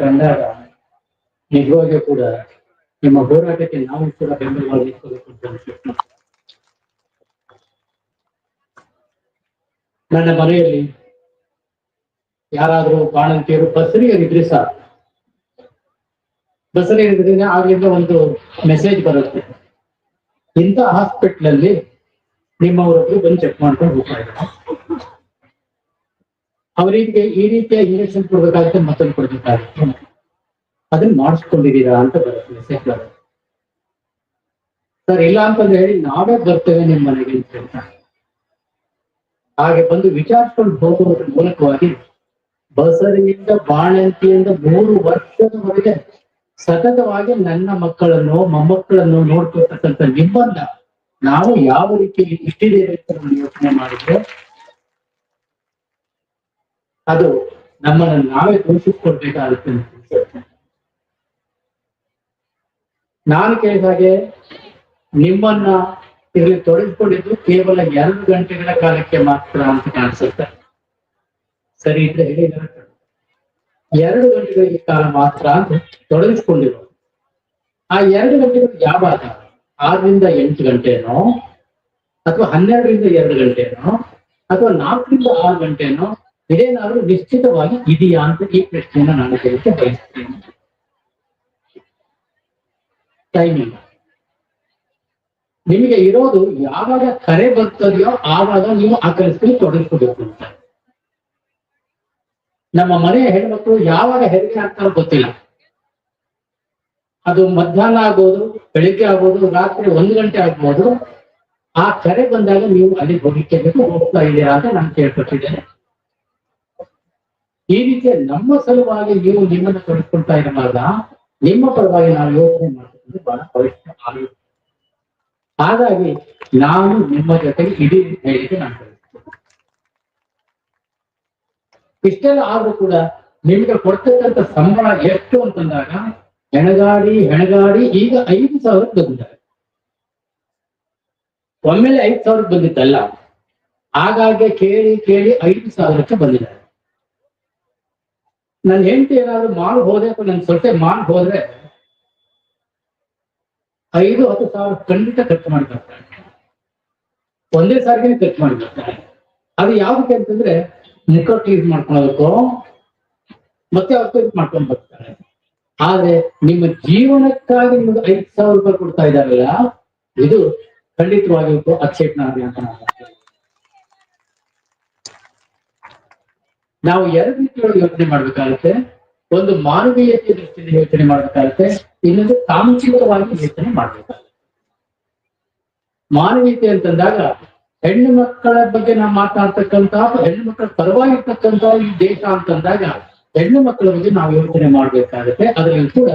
ಕಂಡಾಗ ನಿಜವಾಗಿಯೂ ಕೂಡ ನಿಮ್ಮ ಹೋರಾಟಕ್ಕೆ ನಾವು ಕೂಡ ಅನ್ಸುತ್ತೆ. ನನ್ನ ಮನೆಯಲ್ಲಿ ಯಾರಾದ್ರೂ ಬಾಣಂತಿಯರು ಬಸರಿಯರಿದ್ರೆ ಸಹ ಬಸರಿಯರಿದ್ರೆ ಆಗಿಂದ ಒಂದು ಮೆಸೇಜ್ ಬರುತ್ತೆ. ಇಂಥ ಹಾಸ್ಪಿಟ್ಲಲ್ಲಿ ನಿಮ್ಮವರೊಬ್ರು ಬಂದು ಚೆಕ್ ಮಾಡ್ಕೊಂಡು ಹೋಗ್ತಾ ಇದ್ದಾರೆ. ಅವರಿಗೆ ಈ ರೀತಿಯ ಇಂಜೆಕ್ಷನ್ ಕೊಡ್ಬೇಕಾಗುತ್ತೆ ಮತ್ತೊಂದು ಕೊಡ್ಬೇಕಾಗುತ್ತೆ. ಅದನ್ನ ಮಾಡಿಸ್ಕೊಂಡಿದ್ದೀರಾ ಅಂತ ಬರುತ್ತೆ ಮೆಸೇಜ್ ಬರುತ್ತೆ ಸರ್, ಇಲ್ಲ ಅಂತಂದ್ರೆ ಹೇಳಿ, ನಾವೇ ಬರ್ತೇವೆ ನಿಮ್ಮ ಮನೆಗೆ ಅಂತ ಹೇಳ್ತಾರೆ ಹಾಗೆ ಬಂದು ವಿಚಾರಿಸ್ಕೊಂಡು ಹೋಗುವುದರ ಮೂಲಕವಾಗಿ ಬಸರಿಯಿಂದ ಬಾಣಂತಿಯಿಂದ ಮೂರು ವರ್ಷದವರೆಗೆ ಸತತವಾಗಿ ನನ್ನ ಮಕ್ಕಳನ್ನು, ಮೊಮ್ಮಕ್ಕಳನ್ನು ನೋಡ್ಕೊಳ್ತಕ್ಕಂಥ ನಿರ್ಬಂಧ ನಾವು ಯಾವ ರೀತಿಯಲ್ಲಿ ಇಷ್ಟಿದೆ ಯೋಚನೆ ಮಾಡಿದ್ರೆ ಅದು ನಮ್ಮನ್ನು ನಾವೇ ದೂಷಿಸ್ಕೊಳ್ಬೇಕಾಗುತ್ತೆ. ನಾನು ಕೇಳಿದ ಹಾಗೆ ನಿಮ್ಮನ್ನ ಇಲ್ಲಿ ತೊಡಗಿಕೊಂಡಿದ್ದು ಕೇವಲ ಎರಡು ಗಂಟೆಗಳ ಕಾಲಕ್ಕೆ ಮಾತ್ರ ಅಂತ ಕಾಣಿಸುತ್ತೆ ಸರಿ ಇದ್ರೆ ಹೇಳಿ. ಎರಡು ಗಂಟೆಗಳಿಗೆ ಕಾಲ ಮಾತ್ರ ಅಂತ ತೊಡಗಿಸ್ಕೊಂಡಿರೋ ಆ ಎರಡು ಗಂಟೆಗಳು ಯಾವಾಗ ಆರರಿಂದ ಎಂಟು ಗಂಟೆನೋ, ಅಥವಾ ಹನ್ನೆರಡರಿಂದ ಎರಡು ಗಂಟೆನೋ, ಅಥವಾ ನಾಲ್ಕರಿಂದ ಆರು ಗಂಟೆನೋ ಇದೇನಾದ್ರೂ ನಿಶ್ಚಿತವಾಗಿ ಇದೆಯಾ ಅಂತ ಈ ಪ್ರಶ್ನೆಯನ್ನ ನಾನು ಕೇಳಕ್ಕೆ ಬಯಸ್ತೇನೆ. ಟೈಮಿಂಗ್ ನಿಮಗೆ ಇರೋದು ಯಾವಾಗ ಕರೆ ಬರ್ತದೆಯೋ ಆವಾಗ ನೀವು ಆ ಕೆಲಸದಲ್ಲಿ ತೊಡಗಿಸ್ಕೋಬೇಕು ಅಂತ. ನಮ್ಮ ಮನೆಯ ಹೆಣ್ಮಕ್ಳು ಯಾವಾಗ ಹೆರಿಗೆ ಆಗ್ತಾರೋ ಗೊತ್ತಿಲ್ಲ. ಅದು ಮಧ್ಯಾಹ್ನ ಆಗ್ಬೋದು ಬೆಳಿಗ್ಗೆ ಆಗ್ಬೋದು ರಾತ್ರಿ ಒಂದು ಗಂಟೆ ಆಗ್ಬೋದು ಆ ಕರೆ ಬಂದಾಗ ನೀವು ಅಲ್ಲಿ ಹೋಗಿಕ್ಕೆಬೇಕು ಹೋಗ್ತಾ ಇದ್ದೀರಾ ಅಂತ ನಾನು ಕೇಳ್ಕೊಟ್ಟಿದ್ದೇನೆ. ಈ ರೀತಿಯ ನಮ್ಮ ಸಲುವಾಗಿ ನೀವು ನಿಮ್ಮನ್ನು ತೊಡಸ್ಕೊಳ್ತಾ ಇರಬಾರ್ದ ನಿಮ್ಮ ಪರವಾಗಿ ನಾವು ಯೋಚನೆ ಮಾಡ್ತಕ್ಕಂಥ ಬಹಳ ಪವಿತ್ರ ಆಗಿದೆ. ಹಾಗಾಗಿ ನಾನು ನಿಮ್ಮ ಜೊತೆಗೆ ಇಡೀ ಹೇಳಿಕೆ ನಾನು ಕಳಿಸ್ತೇನೆ. ಇಷ್ಟೆಲ್ಲ ಆದ್ರೂ ಕೂಡ ನಿಮ್ಗೆ ಕೊಡ್ತಕ್ಕಂಥ ಸಂಬಳ ಎಷ್ಟು ಅಂತಂದಾಗ, ಹೆಣಗಾಡಿ ಹೆಣಗಾಡಿ ಈಗ ಐದು ಸಾವಿರಕ್ಕೆ ಬಂದಿದ್ದಾರೆ. ಒಮ್ಮೆಲೆ ಐದು ಸಾವಿರಕ್ಕೆ ಬಂದಿದ್ದಲ್ಲ ಆಗಾಗ್ಗೆ ಕೇಳಿ ಕೇಳಿ ಐದು ಸಾವಿರಕ್ಕೆ ಬಂದಿದ್ದಾರೆ. ನನ್ನ ಹೆಂಡತಿ ಏನಾದ್ರು ಮಾಲ್ ಹೋದೆ ಅಥವಾ ನನ್ನ ಸೊಸೆ ಮಾಲ್ ಹೋದ್ರೆ ಐದು, ಹತ್ತು ಸಾವಿರ ಖಂಡಿತ ಖರ್ಚು ಮಾಡ್ಕೊಳ್ತಾರೆ ಒಂದೇ ಸಾರಿಗೆ ಖರ್ಚು ಮಾಡ್ಕೊಳ್ತಾರೆ ಅದು ಯಾವ್ದಕ್ಕೆ ಅಂತಂದ್ರೆ ಮುಖ ಕ್ಲೀನ್ ಮಾಡ್ಕೊಳೋದಕ್ಕೋ ಮತ್ತೆ ಅವ್ರು ಮಾಡ್ಕೊಂಡು ಬರ್ತಾರೆ. ಆದ್ರೆ ನಿಮ್ಮ ಜೀವನಕ್ಕಾಗಿ ನಿಮ್ಗೆ ಐದು ಸಾವಿರ ರೂಪಾಯಿ ಕೊಡ್ತಾ ಇದ್ದಾರಲ್ಲ, ಇದು ಖಂಡಿತವಾಗಿ ಅಕ್ಷೇಪಣಾರ್ಹ ಅಂತ ನಾನು ನಾವು ಎರಡು ರೀತಿಯೊಳಗೆ ಯೋಚನೆ ಮಾಡ್ಬೇಕಾಗುತ್ತೆ. ಒಂದು ಮಾನವೀಯತೆ ದೃಷ್ಟಿಯಿಂದ ಯೋಚನೆ ಮಾಡ್ಬೇಕಾಗುತ್ತೆ. ಇನ್ನೊಂದು ತಾಂತ್ರಿಕವಾಗಿ ಯೋಚನೆ ಮಾಡ್ಬೇಕಾಗುತ್ತೆ. ಮಾನವೀಯತೆ ಅಂತಂದಾಗ ಹೆಣ್ಣು ಮಕ್ಕಳ ಬಗ್ಗೆ ನಾವು ಮಾತನಾಡ್ತಕ್ಕಂತ ಹೆಣ್ಣು ಮಕ್ಕಳ ಪರವಾಗಿರ್ತಕ್ಕಂತ ಈ ದೇಶ ಅಂತಂದಾಗ ಹೆಣ್ಣು ಮಕ್ಕಳ ಬಗ್ಗೆ ನಾವು ಯೋಚನೆ ಮಾಡ್ಬೇಕಾಗುತ್ತೆ. ಅದರಲ್ಲಿ ಕೂಡ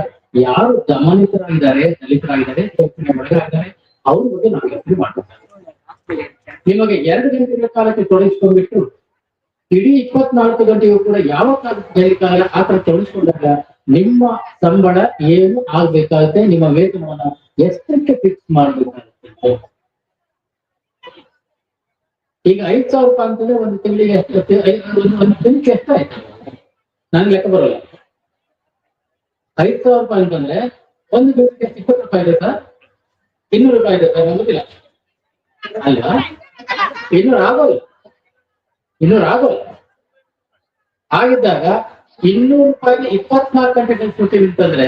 ಯಾರು ದಮನಿತರಾಗಿದ್ದಾರೆ, ದಲಿತರಾಗಿದ್ದಾರೆ, ಯೋಚನೆ ಮಾಡಿದಾಗಿದ್ದಾರೆ ಅವ್ರ ಬಗ್ಗೆ ನಾವು ಯೋಚನೆ ಮಾಡ್ಬೇಕಾಗುತ್ತೆ. ನಿಮಗೆ ಎರಡು ಗಂಟೆಗಳ ಕಾಲಕ್ಕೆ ತೊಡಗಿಸ್ಕೊಂಡ್ಬಿಟ್ಟು ಇಡೀ ಇಪ್ಪತ್ನಾಲ್ಕು ಗಂಟೆಯೂ ಕೂಡ ಯಾವ ಕಾಲ ಆ ತರ ತೊಡಗಿಸ್ಕೊಂಡಾಗ ನಿಮ್ಮ ಸಂಬಳ ಏನು ಆಗ್ಬೇಕಾಗುತ್ತೆ, ನಿಮ್ಮ ವೇತನವನ್ನ ಎಷ್ಟಕ್ಕೆ ಫಿಕ್ಸ್ ಮಾಡ್ಬೇಕಾಗುತ್ತೆ? ಈಗ ಐದ್ ಸಾವಿರ ರೂಪಾಯಿ ಅಂತಂದ್ರೆ ಒಂದು ತಿಂಗಳಿಗೆ ಒಂದು ತಿಂಗಳಿಗೆ ಎಷ್ಟಾಯ್ತು? ನನ್ಗೆ ಲೆಕ್ಕ ಬರೋಲ್ಲ. ಐದ್ ಸಾವಿರ ರೂಪಾಯಿ ಅಂತಂದ್ರೆ ಒಂದು ದಿವಸಕ್ಕೆ ಇಪ್ಪತ್ತು ರೂಪಾಯಿ ಇದೆ ಸರ್. ಇನ್ನೂರು ರೂಪಾಯಿ ಇದೆ ಸರ್, ನಂಗೆ ಗೊತ್ತಿಲ್ಲ. ಅಲ್ವಾ? ಇನ್ನೂರು ಆಗೋಲ್ಲ ಇನ್ನೂರು ಆಗೋಲ್ಲ ಆಗಿದ್ದಾಗ ಇನ್ನೂರು ರೂಪಾಯಿಗೆ ಇಪ್ಪತ್ನಾಲ್ಕು ಗಂಟೆ ಕಳ್ಸ್ಕೊಡ್ತೀವಿ ಅಂತಂದ್ರೆ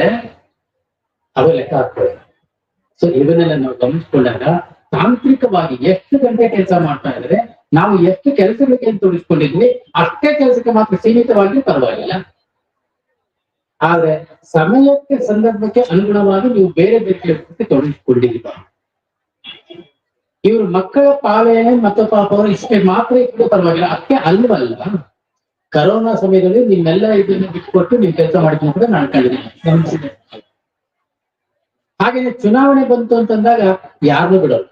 ಅದು ಲೆಕ್ಕ ಹಾಕ್ಕೊಳ್ಳಿ ಸೊ ಇದನ್ನೆಲ್ಲ ನಾವು ಗಮನಿಸ್ಕೊಂಡಾಗ ತಾಂತ್ರಿಕವಾಗಿ ಎಷ್ಟು ಗಂಟೆ ಕೆಲಸ ಮಾಡ್ತಾ ಇದ್ರೆ ನಾವು ಎಷ್ಟು ಕೆಲಸಕ್ಕೆ ಅಂತ ತೋರಿಸ್ಕೊಂಡಿದ್ವಿ ಅಷ್ಟೇ ಕೆಲಸಕ್ಕೆ ಮಾತ್ರ ಸೀಮಿತವಾಗಿ ಪರವಾಗಿಲ್ಲ. ಆದ್ರೆ ಸಮಯಕ್ಕೆ, ಸಂದರ್ಭಕ್ಕೆ ಅನುಗುಣವಾಗಿ ನೀವು ಬೇರೆ ಬೇರೆ ಕೆಲಸಕ್ಕೆ ಇವ್ರ ಮಕ್ಕಳ ಪಾಲನೆ ಮತ್ತು ಪಾಪ ಅವರು ಇಷ್ಟೇ ಮಾತ್ರ ಇಟ್ಟು ಪರವಾಗಿಲ್ಲ. ಅದಕ್ಕೆ ಅಲ್ವಲ್ಲ, ಕರೋನಾ ಸಮಯದಲ್ಲಿ ನಿಮ್ಮೆಲ್ಲ ಇದನ್ನು ಬಿಟ್ಕೊಟ್ಟು ನೀವು ಕೆಲಸ ಮಾಡಿದ್ರು ಕೂಡ ನಾನು ಕಂಡಿದ್ದೀನಿ ಗಮನಿಸಿದೆ ಹಾಗೆ ಚುನಾವಣೆ ಬಂತು ಅಂತಂದಾಗ ಯಾರು ಬಿಡೋದು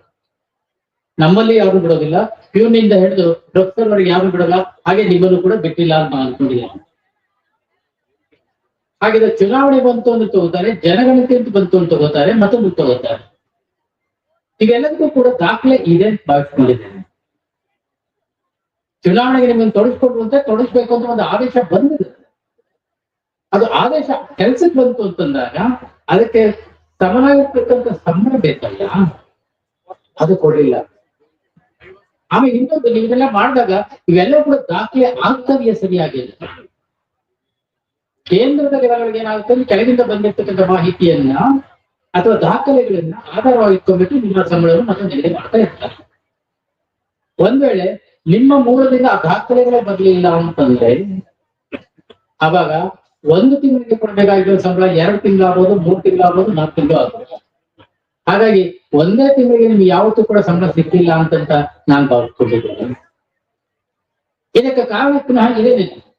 ನಮ್ಮಲ್ಲಿ ಯಾರು ಬಿಡೋದಿಲ್ಲ. ಇವನಿಂದ ಹಿಡಿದು ಪ್ರೊಫೆಸರ್ ಅವರಿಗೆ ಯಾರು ಬಿಡಲ್ಲ. ಹಾಗೆ ನಿಮ್ಮನ್ನು ಕೂಡ ಬಿಟ್ಟಿಲ್ಲ ಅಂತ ಅನ್ಕೊಂಡಿದ್ದೀನಿ ಹಾಗಿದ್ರೆ ಚುನಾವಣೆ ಬಂತು ಅಂತ ತಗೋತಾರೆ, ಜನಗಣತಿ ಅಂತ ಬಂತು ಅಂತ ತಗೋತಾರೆ ಮತ್ತೊಂದು ತಗೋತಾರೆ ಇವೆಲ್ಲದಕ್ಕೂ ಕೂಡ ದಾಖಲೆ ಇದೆ ಅಂತ ಭಾವಿಸ್ಕೊಂಡಿದ್ದೇನೆ ಚುನಾವಣೆಗೆ ನಿಮ್ಮನ್ನು ತೊಡಗಿಸ್ಕೊಟ್ಟು ಅಂತ ತೊಡಸ್ಬೇಕು ಅಂತ ಒಂದು ಆದೇಶ ಬಂದಿದೆ. ಅದು ಆದೇಶ ಕೆಲ್ಸಕ್ಕೆ ಬಂತು ಅಂತಂದಾಗ ಅದಕ್ಕೆ ಸಮನಾಗಿರ್ತಕ್ಕಂಥ ಸಂಬಳ ಬೇಕಲ್ಲ? ಅದು ಕೊಡ್ಲಿಲ್ಲ. ಆಮೇಲೆ ಇನ್ನೊಂದು ನೀವೆಲ್ಲ ಮಾಡಿದಾಗ ಇವೆಲ್ಲ ಕೂಡ ದಾಖಲೆ ಆಗ್ತದೆಯೇ ಸರಿಯಾಗಿದೆ ಕೇಂದ್ರದ ಗಿಡಗಳಿಗೆ ಏನಾಗುತ್ತೆ? ಕೆಳಗಿಂದ ಬಂದಿರ್ತಕ್ಕಂಥ ಮಾಹಿತಿಯನ್ನ ಅಥವಾ ದಾಖಲೆಗಳನ್ನ ಆಧಾರವಾಗಿಟ್ಕೊಂಡ್ಬಿಟ್ಟು ನಿಮ್ಮ ಸಂಬಳವನ್ನು ಮತ್ತೆ ನಿಗದಿ ಮಾಡ್ತಾ ಇರ್ತಾರೆ. ಒಂದ್ ವೇಳೆ ನಿಮ್ಮ ಮೂಲದಿಂದ ಆ ದಾಖಲೆಗಳೇ ಬರ್ಲಿಲ್ಲ ಅಂತಂದ್ರೆ, ಅವಾಗ ಒಂದು ತಿಂಗಳಿಗೆ ಕೊಡ್ಬೇಕಾಗಿರೋ ಸಂಬಳ ಎರಡು ತಿಂಗಳಾಗ್ಬೋದು, ಮೂರು ತಿಂಗಳಾಗ್ಬೋದು, ನಾಲ್ಕು ತಿಂಗಳು ಆಗ್ಬೋದು ಹಾಗಾಗಿ ಒಂದೇ ತಿಂಗಳಿಗೆ ನಿಮ್ಗೆ ಯಾವತ್ತೂ ಕೂಡ ಸಂಬಳ ಸಿಕ್ಕಿಲ್ಲ ಅಂತಂತ ನಾನು ಭಾವಿಸ್ಕೊಂಡಿದ್ದೇನೆ. ಇದಕ್ಕೆ ಕಾರಣ ಪುನಃ ಇದೇನಿದೆ?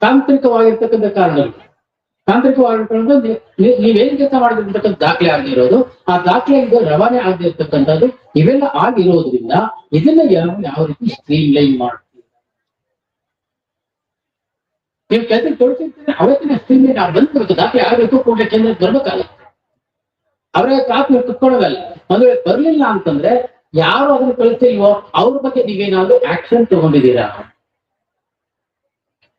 ತಾಂತ್ರಿಕವಾಗಿರ್ತಕ್ಕಂಥ ಕಾರಣಗಳು. ತಾಂತ್ರಿಕವಾಗಿರ್ತಕ್ಕಂಥ ನೀವೇನ್ ಕೆಲಸ ಮಾಡಿರ್ತಕ್ಕಂಥ ದಾಖಲೆ ಆಗಿರೋದು, ಆ ದಾಖಲೆ ಇದು ರವಾನೆ ಆಗಿರ್ತಕ್ಕಂಥದ್ದು ಇವೆಲ್ಲ ಆಗಿರೋದ್ರಿಂದ ಇದನ್ನ ಯಾವ ಯಾವ ರೀತಿ ಸ್ಟ್ರೀಮ್ ಲೈನ್ ಮಾಡ್ತೀವಿ ನೀವು ಕೆಲಸ ತೋರಿಸಿರ್ತೀನಿ ಅವತ್ತಿನ ಸ್ಟ್ರೀಮ್ ಲೈನ್ ಬಂದ್ಬಿಡ್ತು ದಾಖಲೆ ಆಗಬೇಕು, ಕೂಡಲೇ ಕೇಂದ್ರಕ್ಕೆ ಬರ್ಬೇಕಾಗುತ್ತೆ. ಅವರೇ ಕಾಪಿ ಕುತ್ಕೊಳ್ಳೋದಲ್ಲ. ಅಂದ್ರೆ ಬರ್ಲಿಲ್ಲ ಅಂತಂದ್ರೆ ಯಾರು ಅದನ್ನ ಕಳಿಸ್ತಿಲ್ವೋ ಅವ್ರ ಬಗ್ಗೆ ನೀವೇನಾದ್ರೂ ಆಕ್ಷನ್ ತಗೊಂಡಿದ್ದೀರಾ?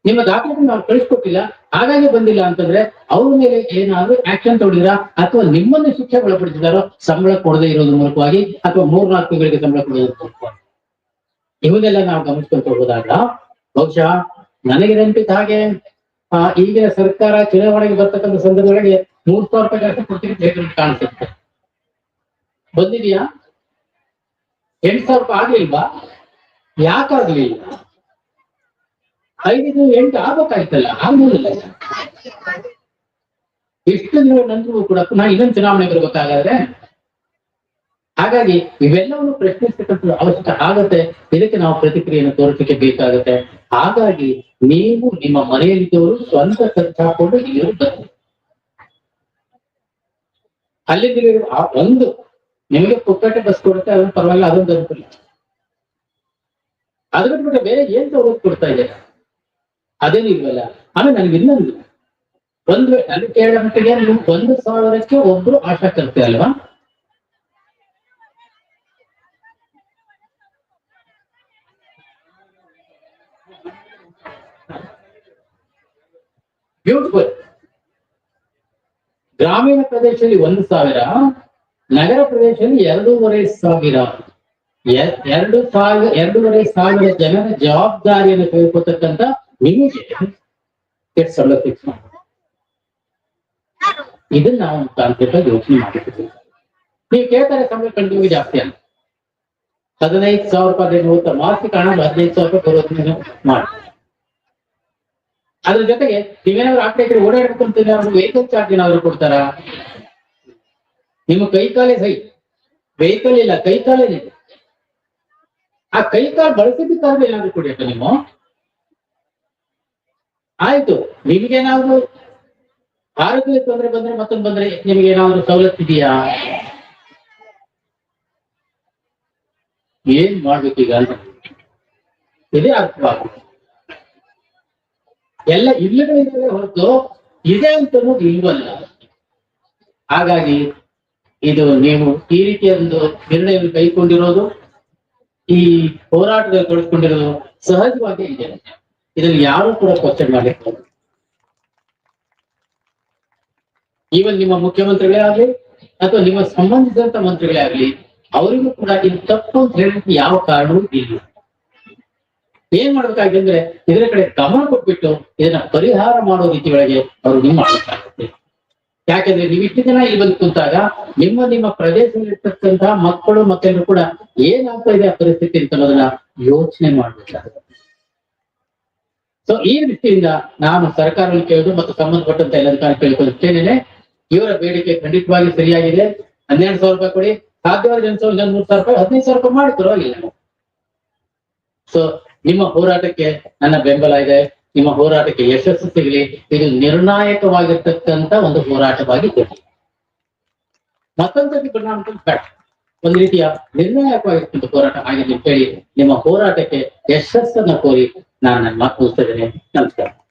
ನಿಮ್ಮ ದಾಖಲೆಗಳನ್ನು ನಾವು ಕಳಿಸ್ಕೊಟ್ಟಿಲ್ಲ ಹಾಗಾಗಿ ಬಂದಿಲ್ಲ ಅಂತಂದ್ರೆ ಅವ್ರ ಮೇಲೆ ಏನಾದ್ರೂ ಆಕ್ಷನ್ ತಗೊಂಡಿರಾ? ಅಥವಾ ನಿಮ್ಮನ್ನು ಶಿಕ್ಷೆ ಒಳಪಡಿಸಿದಾರೋ ಸಂಬಳ ಕೊಡದೇ ಇರೋದ್ರ ಮೂಲಕವಾಗಿ ಅಥವಾ ಮೂರ್ನಾಲ್ಕು ತಿಂಗಳಿಗೆ ಸಂಬಳ ಕೊಡೋದ್ರ ಮೂಲಕವಾಗಿ? ಇವನ್ನೆಲ್ಲ ನಾವು ಗಮನಿಸ್ಕೊಂಡು ಹೋದಾಗ ಬಹುಶಃ ನನಗೆ ನೆನಪಿದ್ದ ಹಾಗೆ ಆ, ಈಗಿನ ಸರ್ಕಾರ ಚುನಾವಣೆಗೆ ಬರ್ತಕ್ಕಂಥ ಸಂದರ್ಭದೊಳಗೆ ಮೂರ್ ಸಾವಿರ ರೂಪಾಯಿ ಕೊಡ್ತೀನಿ ಕಾಣಿಸುತ್ತೆ. ಬಂದಿದೆಯಾ? ಎಂಟು ಸಾವಿರ ರೂಪಾಯಿ ಆಗ್ಲಿಲ್ವಾ? ಯಾಕಾಗ್ಲಿಲ್ಲ? ಐದು ಎಂಟು ಆಗ್ಬೇಕಾಯ್ತಲ್ಲ ಆಗ್ಬೋದಲ್ಲ ಎಷ್ಟು ದಿನ ಕೂಡ ಪುನಃ ಇನ್ನೊಂದು ಚುನಾವಣೆ ಬರ್ಬೇಕಾಗಾದ್ರೆ ಹಾಗಾಗಿ ಇವೆಲ್ಲವನ್ನು ಪ್ರಶ್ನಿಸ್ತಕ್ಕಂಥ ಅವಶ್ಯಕ ಆಗತ್ತೆ. ಇದಕ್ಕೆ ನಾವು ಪ್ರತಿಕ್ರಿಯೆಯನ್ನು ತೋರಿಸಲಿಕ್ಕೆ ಬೇಕಾಗುತ್ತೆ. ಹಾಗಾಗಿ ನೀವು ನಿಮ್ಮ ಮನೆಯಲ್ಲಿದ್ದವರು ಸ್ವಂತ ಖರ್ಚು ಹಾಕೊಂಡು ಅಲ್ಲಿಂದ ಆ ಒಂದು, ನಿಮಗೆ ಪುಕ್ಕಟ್ಟೆ ಬಸ್ ಕೊಡುತ್ತೆ ಅದನ್ನ ಪರವಾಗಿಲ್ಲ, ಅದೊಂದು ಅನುಕೂಲ. ಅದ್ರ ಬಿಟ್ಬಿಟ್ರೆ ಬೇರೆ ಏನ್ ತಗೋದ್ ಕೊಡ್ತಾ ಇದೆ ಅದೇನು ಇಲ್ವಲ್ಲ? ಆಮೇಲೆ ನನಗೆ ಇನ್ನೊಂದು. ಒಂದು ಅಲ್ಲಿ ಕೇಳೋ ಮಟ್ಟಿಗೆ ಒಂದು ಸಾವಿರಕ್ಕೆ ಒಬ್ರು ಆಶಾ ಕರ್ತೆ ಅಲ್ವಾ? ಬ್ಯೂಟಿಫುಲ್ ಗ್ರಾಮೀಣ ಪ್ರದೇಶದಲ್ಲಿ ಒಂದು ಸಾವಿರ, ನಗರ ಪ್ರದೇಶದಲ್ಲಿ ಎರಡೂವರೆ ಸಾವಿರ. ಎರಡು ಸಾವಿರ, ಎರಡೂವರೆ ಸಾವಿರ ಜನರ ಜವಾಬ್ದಾರಿಯನ್ನು ತೆಗೆದುಕೊಳ್ತಕ್ಕಂಥ ನಿಮಗೆ ಕೆಟ್ಟ ಫಿಕ್ಸ್ ಇದನ್ನ ನಾವು ತಾಂತ್ರಿಕ ಯೋಚನೆ ಮಾಡಿದ್ದೀವಿ. ನೀವು ಕೇಳ್ತಾರೆ ಸಂಬಳ ಕಂಟಿನ್ಯೂ ಜಾಸ್ತಿ ಅಲ್ಲ ಹದಿನೈದು ಸಾವಿರ ರೂಪಾಯಿ ಮೂವತ್ತ ಮಾಸಿಕ ಹಣ ಹದಿನೈದು ಸಾವಿರ ರೂಪಾಯಿ ಬರೋದನ್ನ ಮಾಡಿ. ಅದ್ರ ಜೊತೆಗೆ ನೀವೇನಾದ್ರು ಆಗ್ತಾ ಇದ್ರೆ ಏನಾದ್ರು ವೆಹಿಕಲ್ ಚಾರ್ಜ್ ಏನಾದ್ರು ಕೊಡ್ತಾರಾ? ನಿಮ್ಮ ಕೈ ಕಾಲೇ ಸೈ ವೆಹಿಕಲ್ ಇಲ್ಲ, ಕೈ ಕಾಲೇ ಇದೆ ಆ ಕೈ ಕಾಲ್ ಬಳಸಿದ್ದಕ್ಕಾದ್ರೆ ಏನಾದ್ರು ಕೊಡಿಯಪ್ಪ ನೀವು. ಆಯ್ತು, ನಿಮಗೇನಾದ್ರು ಆರೋಗ್ಯ ತೊಂದರೆ ಬಂದ್ರೆ ಮತ್ತೊಂದು ಬಂದ್ರೆ ನಿಮ್ಗೆ ಏನಾದ್ರು ಸವಲತ್ತು ಇದೆಯಾ? ಏನ್ ಮಾಡ್ಬೇಕೀಗ ಈಗ ಇದೇ ಅರ್ಥವಾಗುತ್ತೆ. ಎಲ್ಲ ಇಲ್ಲದೇ ಹೊರತು ಇದೆ ಅಂತ ಇಲ್ವಲ್ಲ. ಹಾಗಾಗಿ ಇದು ನೀವು ಈ ರೀತಿಯ ಒಂದು ನಿರ್ಣಯವನ್ನು ಕೈಗೊಂಡಿರೋದು, ಈ ಹೋರಾಟದಲ್ಲಿ ತೊಡಗಿಕೊಂಡಿರೋದು ಸಹಜವಾಗಿ ಇದೆ. ಇದನ್ನು ಯಾರು ಕೂಡ ಕ್ವಶನ್ ಮಾಡಲಿಕ್ಕೆ ಈವನ್ ನಿಮ್ಮ ಮುಖ್ಯಮಂತ್ರಿಗಳೇ ಆಗ್ಲಿ, ಅಥವಾ ನಿಮ್ಮ ಸಂಬಂಧಿಸಿದಂತ ಮಂತ್ರಿಗಳೇ ಆಗ್ಲಿ, ಅವರಿಗೂ ಕೂಡ ಇದು ತಪ್ಪು ಅಂತ ಹೇಳಲಿಕ್ಕೆ ಯಾವ ಕಾರಣವೂ ಇಲ್ಲ. ಏನ್ ಮಾಡ್ಬೇಕಾಗಿದೆ ಇದರ ಕಡೆ ಗಮನ ಕೊಟ್ಬಿಟ್ಟು ಇದನ್ನ ಪರಿಹಾರ ಮಾಡೋ ರೀತಿ ಒಳಗೆ ಅವರು ನೀವು ಮಾಡ್ಬೇಕಾಗುತ್ತೆ. ಯಾಕಂದ್ರೆ ನೀವು ಇಷ್ಟು ಜನ ಇಲ್ಲಿ ಬಂದು ಕುಂತಾಗ ನಿಮ್ಮ ನಿಮ್ಮ ಪ್ರದೇಶದಲ್ಲಿರ್ತಕ್ಕಂತಹ ಮಕ್ಕಳು ಮಕ್ಕಳು ಕೂಡ ಏನಾಗ್ತಾ ಇದೆ ಆ ಪರಿಸ್ಥಿತಿ ಅಂತ ಅನ್ನೋದನ್ನ ಯೋಚನೆ ಮಾಡ್ಬೇಕಾಗುತ್ತೆ. ಸೊ ಈ ದೃಷ್ಟಿಯಿಂದ ನಾನು ಸರ್ಕಾರವನ್ನು ಕೇಳುದು ಮತ್ತು ಸಂಬಂಧಪಟ್ಟಂತ ಎಲ್ಲ ಅಧಿಕಾರಿ ಕೇಳ್ಕೊಳ್ಳುತ್ತೇನೆ ಇವರ ಬೇಡಿಕೆ ಖಂಡಿತವಾಗಿ ಸರಿಯಾಗಿದೆ. ಹನ್ನೆರಡು ಸಾವಿರ ರೂಪಾಯಿ ಕೊಡಿ. ಸಾಧ್ಯವಾದ ಜನ ಸಾವಿರ ಜನ ಮೂರು ಸಾವಿರ ರೂಪಾಯಿ, ಹದಿನೈದು ಸಾವಿರ ರೂಪಾಯಿ ಮಾಡಿ, ಪರವಾಗಿಲ್ಲ. ಸೊ ನಿಮ್ಮ ಹೋರಾಟಕ್ಕೆ ನನ್ನ ಬೆಂಬಲ ಇದೆ. ನಿಮ್ಮ ಹೋರಾಟಕ್ಕೆ ಯಶಸ್ಸು ಸಿಗಲಿ. ಇದು ನಿರ್ಣಾಯಕವಾಗಿರ್ತಕ್ಕಂತ ಒಂದು ಹೋರಾಟವಾಗಿ ಮತ್ತೊಂದು ಮತ್ತೊಂದ್ಸತಿ ಪರಿಣಾಮ ಬೇಡ ಒಂದು ರೀತಿಯ ನಿರ್ಣಾಯಕವಾಗಿರ್ತಕ್ಕಂಥ ಹೋರಾಟ ಆಗಿದೆ ಅಂತ ಹೇಳಿ ನಿಮ್ಮ ಹೋರಾಟಕ್ಕೆ ಯಶಸ್ಸನ್ನು ಕೋರಿ ನಾನು ನನ್ನ ಮಾತು ಮುಗಿಸ್ತಾ ಇದ್ದೇನೆ. ನಮಸ್ಕಾರ.